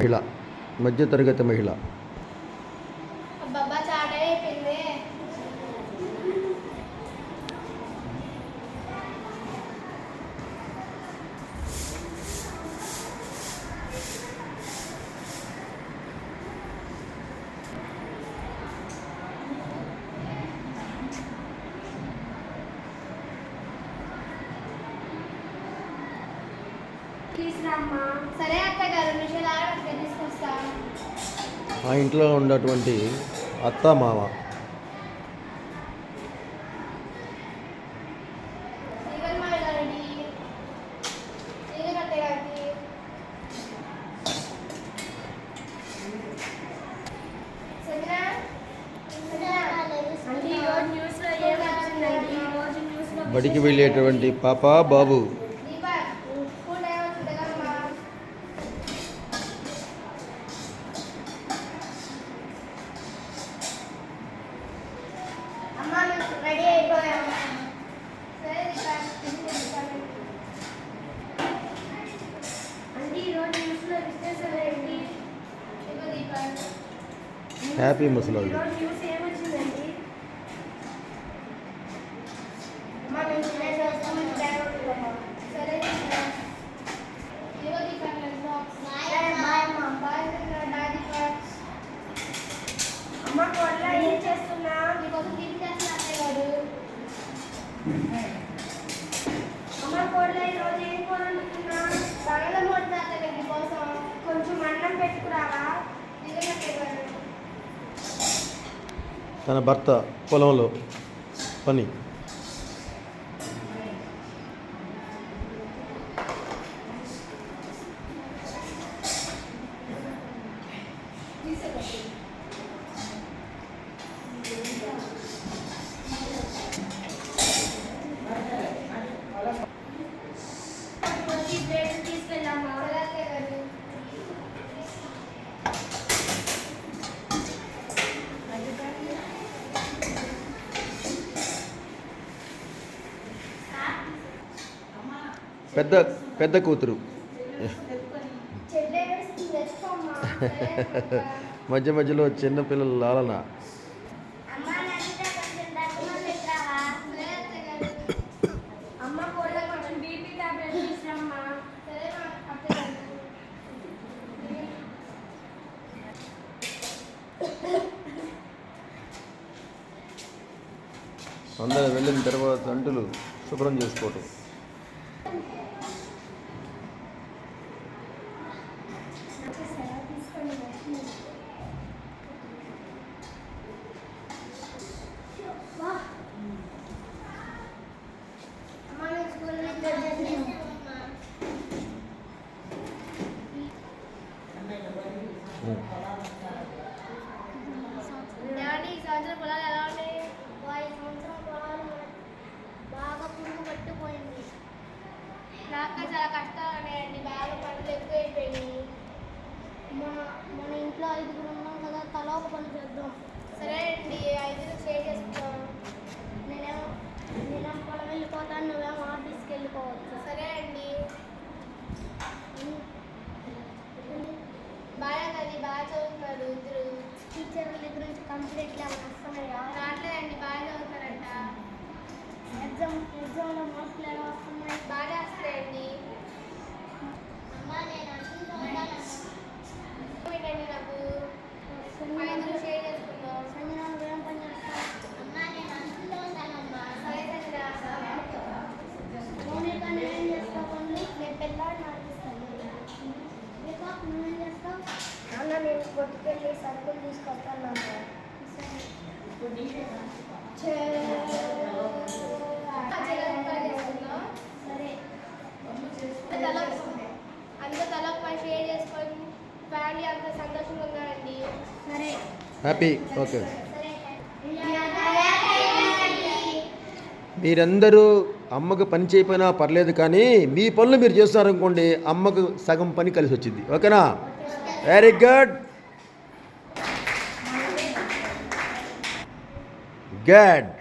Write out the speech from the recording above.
మహిళ మధ్యతరగతి మహిళ. సరే ఆ ఇంట్లో ఉన్నటువంటి అత్త మామ. బడికి వెళ్ళేటువంటి పాప బాబు. అమ్మ కొట్ల ఏం చేస్తున్నా నీకోసం టిఫిన్ చేస్తున్నా అత్తయ్య గారు. తన భర్త పొలంలో పని పెద్ద పెద్ద కూతురు. మధ్య మధ్యలో చిన్న పిల్లల లాలన? అందరూ వెళ్ళిన తర్వాత అంటులు శుభ్రం చేసుకోవటం. మన ఇంట్లో ఐదుగురు ఉన్నాం కదా తలా ఒక పని చేద్దాం. సరే అండి ఐదుగురు చేసుకుందాం. నేనేమో నేనేమో పొలం వెళ్ళిపోతాను నువ్వేమో ఆఫీస్కి వెళ్ళిపోవచ్చు. సరే అండి. బాగా అది బాగా చదువుతున్నారు ఇద్దరు. టీచర్ల దగ్గర నుంచి కంప్లీట్ వస్తున్నాయా? రావట్లేదండి బాగా చదువుతున్నారంట. ఎగ్జామ్ ఎగ్జామ్లో మార్కులు ఎలా వస్తున్నాయి? బాగా వస్తాయండి. నేను కొట్టుకెళ్ళి సరుకులు తీసుకొస్తాను షేర్ చేసుకొని ఫ్యామిలీ సంతోషంగా ఉన్నారండి సరే. హ్యాపీ ఓకే మీరందరూ అమ్మకు పని చేయకపోయినా పర్లేదు కానీ మీ పనులు మీరు చేస్తున్నారనుకోండి అమ్మకు సగం పని కలిసి వచ్చింది. ఓకేనా? very good. Good.